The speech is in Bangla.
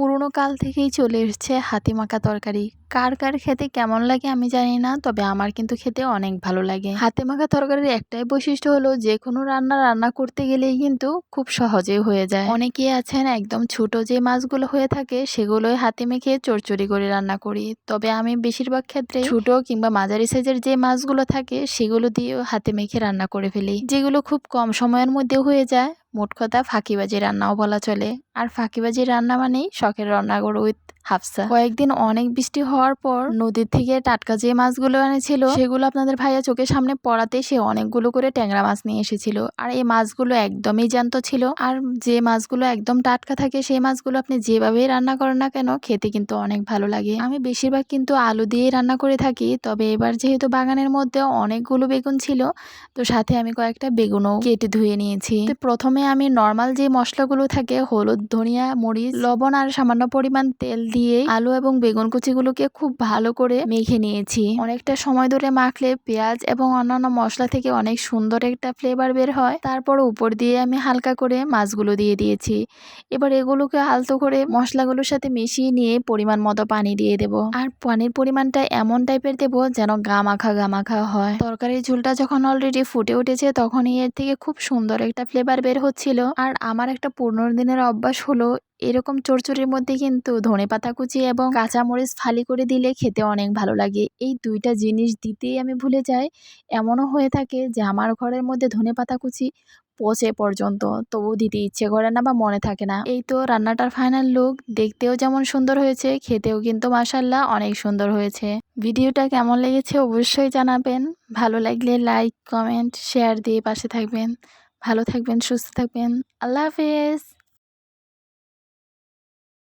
পুরোনো কাল থেকেই চলে এসছে হাতি মাখা তরকারি। কার কার খেতে কেমন লাগে আমি জানি না, তবে আমার কিন্তু খেতে অনেক ভালো লাগে। হাতে মাখা তরকারির একটাই বৈশিষ্ট্য হলো যে কোনো রান্না রান্না করতে গেলেই কিন্তু খুব সহজে হয়ে যায়। অনেকেই আছেন একদম ছোট যে মাছগুলো হয়ে থাকে সেগুলোই হাতে মেখে চড়চড়ি করে রান্না করি। তবে আমি বেশিরভাগ ক্ষেত্রে ছোট কিংবা মাঝারি সাইজের যে মাছগুলো থাকে সেগুলো দিয়েও হাতে মেখে রান্না করে ফেলি, যেগুলো খুব কম সময়ের মধ্যে হয়ে যায়। মোট কথা ফাঁকিবাজি রান্নাও বলা চলে। আর ফাঁকিবাজি রান্না মানেই শখের রান্নাঘর উইথ হাফসা। কয়েকদিন অনেক বৃষ্টি হওয়ার পর নদীর থেকে টাটকা যে মাছগুলো এনেছিল, সেগুলো আপনাদের ভাইয়া চোখের সামনে পড়াতে সে অনেকগুলো করে ট্যাংরা মাছ নিয়ে এসেছিল। আর এই মাছগুলো একদমই জ্যান্ত ছিল। আর যে মাছগুলো একদম টাটকা থাকে, সেই মাছগুলো আপনি যেভাবেই রান্না করেন না কেন, খেতে কিন্তু অনেক ভালো লাগে। আমি বেশিরভাগ কিন্তু আলু দিয়েই রান্না করে থাকি, তবে এবার যেহেতু বাগানের মধ্যে অনেকগুলো বেগুন ছিল, তো সাথে আমি কয়েকটা বেগুনও কেটে ধুয়ে নিয়েছি। প্রথমে আমি নর্মাল যে মশলাগুলো থাকে, হলুদ, ধনিয়া, মরিচ, লবণ আর সামান্য পরিমাণ তেল দিয়ে আলু এবং বেগুন কুচিগুলোকে খুব ভালো করে মেখে নিয়েছি। অনেকটা সময় ধরে মাখলে পেঁয়াজ এবং অন্যান্য মশলা থেকে অনেক সুন্দর একটা ফ্লেভার বের হয়। তারপর উপর দিয়ে আমি হালকা করে মাছগুলো দিয়ে দিয়েছি। এবার এগুলোকে আলতো করে মশলাগুলোর সাথে মিশিয়ে নিয়ে পরিমাণ মতো পানি দিয়ে দেব। আর পানির পরিমাণটা এমন টাইপের দেব যেন গা মাখা গা মাখা হয়। তরকারির ঝোলটা যখন অলরেডি ফুটে উঠেছে তখনই এর থেকে খুব সুন্দর একটা ফ্লেভার বের হচ্ছিল। আর আমার একটা পনেরো দিনের অভ্যাস হলো এরকম চড়চড়ির মধ্যে কিন্তু ধনে পাতা কুচি এবং কাঁচামরিচ ফালি করে দিলে খেতে অনেক ভালো লাগে। এই দুইটা জিনিস দিতেই আমি ভুলে যাই। এমনও হয়ে থাকে যে আমার ঘরের মধ্যে ধনে পাতা কুচি পচে পর্যন্ত তবু দিতে ইচ্ছে করে না বা মনে থাকে না। এই তো রান্নাটার ফাইনাল লুক, দেখতেও যেমন সুন্দর হয়েছে, খেতেও কিন্তু মাসাল্লাহ অনেক সুন্দর হয়েছে। ভিডিওটা কেমন লেগেছে অবশ্যই জানাবেন। ভালো লাগলে লাইক, কমেন্ট, শেয়ার দিয়ে পাশে থাকবেন। ভালো থাকবেন, সুস্থ থাকবেন। আল্লাহ হাফেজ।